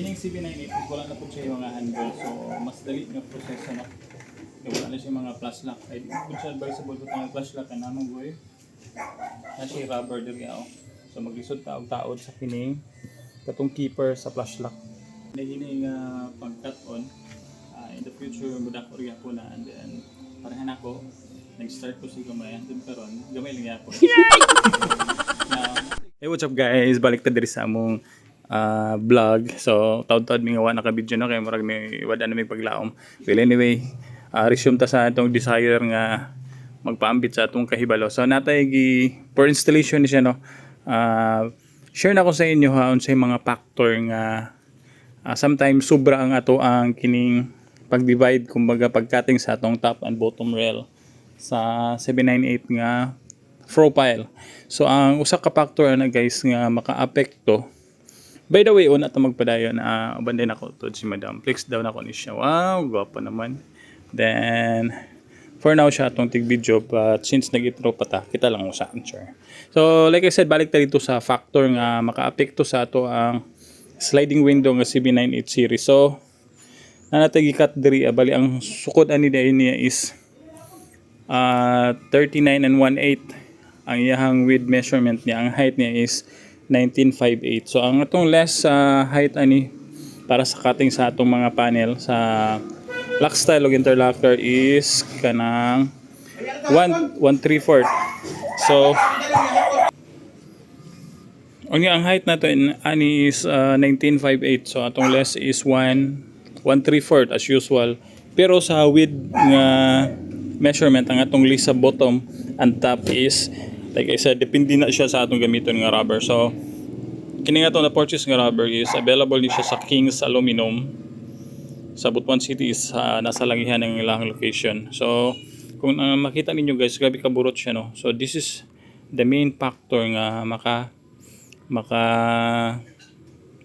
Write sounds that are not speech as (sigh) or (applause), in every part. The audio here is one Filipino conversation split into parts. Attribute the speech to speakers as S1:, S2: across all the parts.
S1: kining CB98 is wala na po siya yung mga handle. So mas dali nga proseso na kaya wala na siya mga plus lock. Ay di po siya advisable po tayong plus lock na namang boy na siya rubber diri ako so maglisod ta og taod sa kining katong keeper sa flash lock. Na hini nga pag cut on. Ah, in the future mudak ko rin po na and then parehan ako. Nag-start ko si gamay and then karon gamay lang ako. (laughs) Hey, what's up guys? Balik ta diri sa among ah, vlog. So, taud-taud mi nga wa naka-video na kay murag may wala na may paglaom. Well, anyway, ah, resume ta sa atong desire nga magpaambit sa atong kahibalo. So, natay gi for installation ni siya no. Ah, share na ko sa inyo ha unsay mga factor nga ah, sometimes sobra ang ato ang kining pag-divide kumbaga pag-cutting sa atong top and bottom rail sa 798 nga profile. So ang usa ka factor na guys nga maka-apekto. By the way, una ta magpadayon na uh, banday nako to si Madam. Flex daw nako ni siya. Wow, gwapa naman. Then for now siya atong tig video but since nag-intro pa ta, kita lang usa sure. So like I said, balik ta dito sa factor nga maka-apekto sa ato ang sliding window nga CB98 series. So nanatagi cut diri ah, bali ang sukod ani niya is uh, 39 and 1/8 ang iyahang width measurement niya ang height niya is 1958 so ang atong less sa height ani para sa cutting sa atong mga panel sa lock style og interlocker is kanang 1 134 so ang ang height nato in ani is uh, 1958 so atong less is 1 134 as usual. Pero sa width nga measurement ang atong list sa bottom and top is like I said depende na siya sa atong gamiton nga rubber. So kini nga na purchase nga rubber is available ni siya sa King's Aluminum. Sa Butuan City is ah, nasa langihan ng ilang location. So kung ah, makita ninyo guys grabe kaburot siya no? So this is the main factor nga maka maka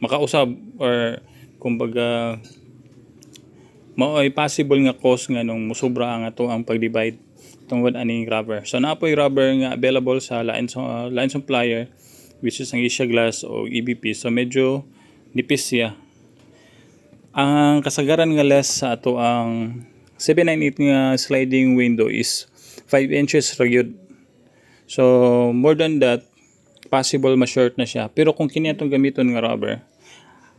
S1: makausab or kumbaga mao possible nga cause nga nung musubra ang ato ang pag-divide tungod aning rubber. So naapoy rubber nga available sa line uh, line supplier which is ang Asia Glass o EBP. So medyo nipis siya. Ang kasagaran nga less sa ato ang 798 nga sliding window is 5 inches ra gyud. So more than that possible ma-short na siya. Pero kung kini atong gamiton nga rubber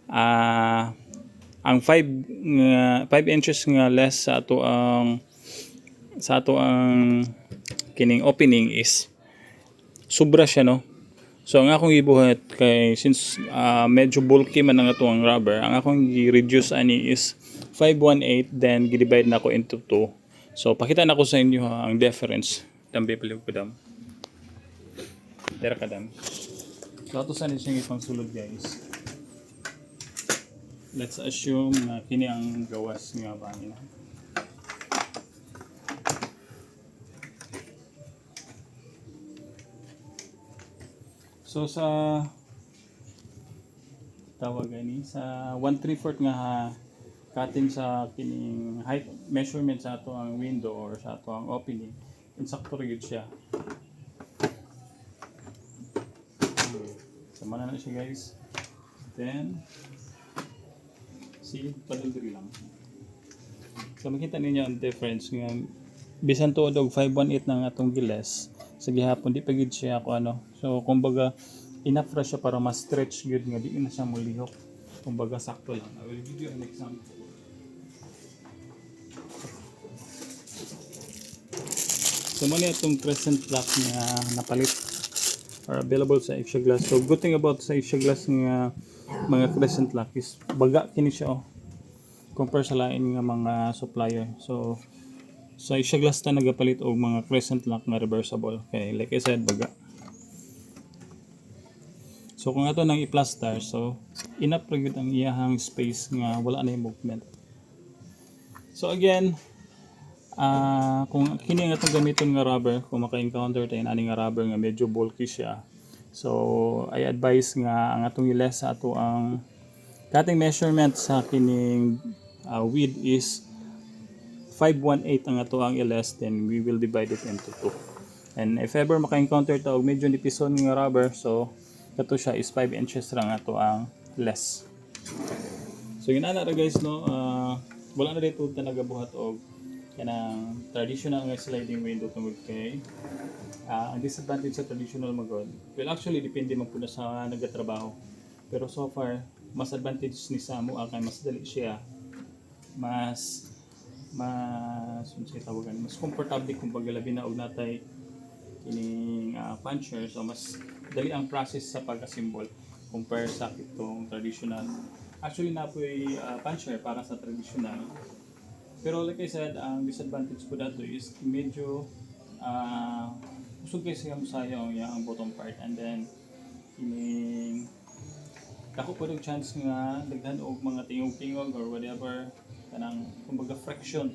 S1: ah ang 5 nga 5 inches nga less sa ato ang sa ato ang kining opening is sobra siya no? So ang akong gibuhat kay since ah, medyo bulky man ang ato ang rubber ang akong gi-reduce ani is 518 then gi-divide na ko into 2 so pakita na ko sa inyo ha, ang difference. Dambi paliw ko dam. Dera ka dam. Sa siya ipang sulod guys. Let's assume na kini ang gawas nga bangin So sa tawag gani sa 1/3 nga ha, cutting sa kining height measurement sa ato ang window or sa ato ang opening insakto gyud siya. Sama na siya guys. Then see padugri lang. So makita ninyo ang difference nga bisan tuod og 518 ng atong giles sa gihapon di pa gid siya ako ano. So kumbaga enough ra siya para ma-stretch gud nga di na siya mulihok. Kumbaga sakto lang. I will give you an example. So mali itong crescent lock nga napalit or available sa Asia Glass. So good thing about sa Asia Glass nga mga crescent lock is baga kini siya oh compare sa lain nga mga supplier. So sa Asia Glass ta nagapalit og mga crescent lock nga reversible. Okay, like I said baga. So kung ato nang i-plaster, so enough ra ang iyahang space nga wala na yung movement. So again, ah kung kini nga itong gamiton nga rubber, kung maka-encounter tayo na nga rubber nga medyo bulky siya. So I advise nga ang atong iles sa ato ang cutting measurement sa kining ah, width is 518 ang ato ang iles then we will divide it into two. And if ever maka-encounter ta og medyo nipison nga rubber, so kato siya is 5 inches lang ato ang less. So yun na ra guys no, ah, wala na dito na nagabuhat og kanang traditional nga sliding window tungod kay ah, ang disadvantage sa traditional magod. Well actually depende man po na sa nagatrabaho. Pero so far mas advantage ni sa amo kay mas dali siya mas mas ano siya tawagan? Mas komportable kung labi na og natay kining ah, puncher so mas dali ang process sa pag-assemble compare sa itong traditional. Actually na po yung puncher para sa traditional. Pero like I said ang disadvantage po dato is medyo uh, usog kayo sa sayang yung bottom part. And then kining Dako po yung chance nga daghan og mga tingog-tingog or whatever kanang kumbaga friction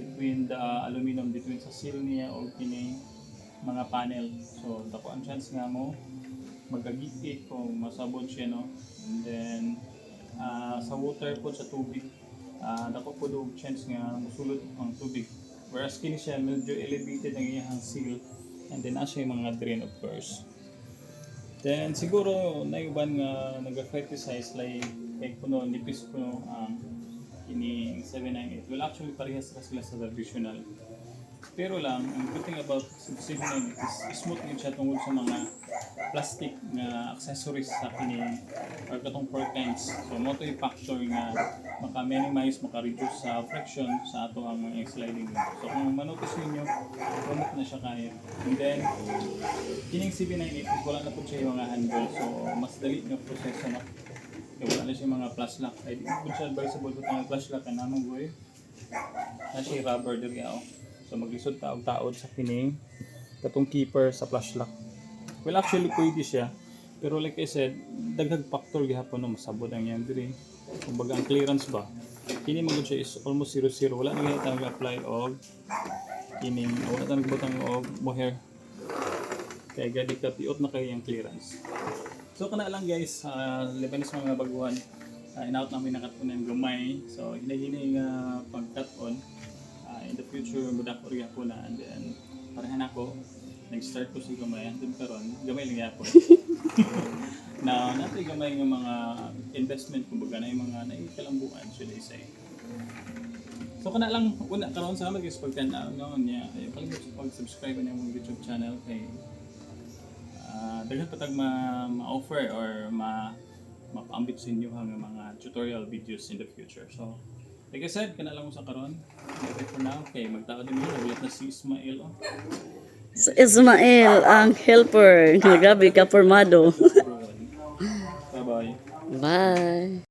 S1: between the aluminum between sa seal niya o kini mga panel. So dako ang chance nga mo magagipit kung masabot siya no. And then ah, sa water po sa tubig uh, dako po yung chance nga musulod ang tubig. Whereas kini siya medyo elevated ang iyang seal and then asa yung mga drain of course. Then siguro naiuban nga nag-criticize like kay kuno nipis kuno ang ini 798. Well actually parehas ra sila sa traditional. Pero lang, ang good thing about 798 is smooth din siya tungkol sa mga plastic na accessories sa kini or katong pork ends. So mo to factor nga maka-minimize, maka-reduce sa friction sa ato ang mga sliding wheel. So kung manotice ninyo, kumot na siya kaya. And then, kining CB98 is wala na po siya yung mga handle. So mas dali nga proseso na. Kaya wala na siya mga plus lock. Ay di po siya advisable po mga plus lock na namang boy. Na siya rubber diri ako. So maglisod ta og taod sa kining katong keeper sa flash lock. Well actually pwede siya. Pero like I said, daghag factor gihapon no masabot ang yan diri. Kumbaga ang clearance ba. Kini magud siya is almost 0 0 wala na gayta nag-apply og kining wala na nagbutang og mohair. Kaya gadi ka piot na kayo yung clearance. So kana lang guys, uh, Lebanese mga baguhan. Uh, in-out namin nakatunan gamay. So hinahinay nga pag-cut-on. Uh, in the future, mudak ko na. And then, parehan ako. Nag-start ko si gamay. Andun karon gamay lang yapon. (laughs) na natin gamay ng mga investment, kumbaga na yung mga naikalambuan, should I say. So kana lang una karon sa mga guys pagtanaw no niya ay kalimot sa pag-subscribe na yung YouTube channel kay ah daghan patag ma ma-offer or ma mapaambit sa inyo ang mga tutorial videos in the future. So like I said, kana lang mo sa karon. Okay for now, okay, magtao din mo ulit na si Ismail oh.
S2: Si Ismael, ang helper. Grabe ka, formado.
S1: Bye-bye.
S2: Bye.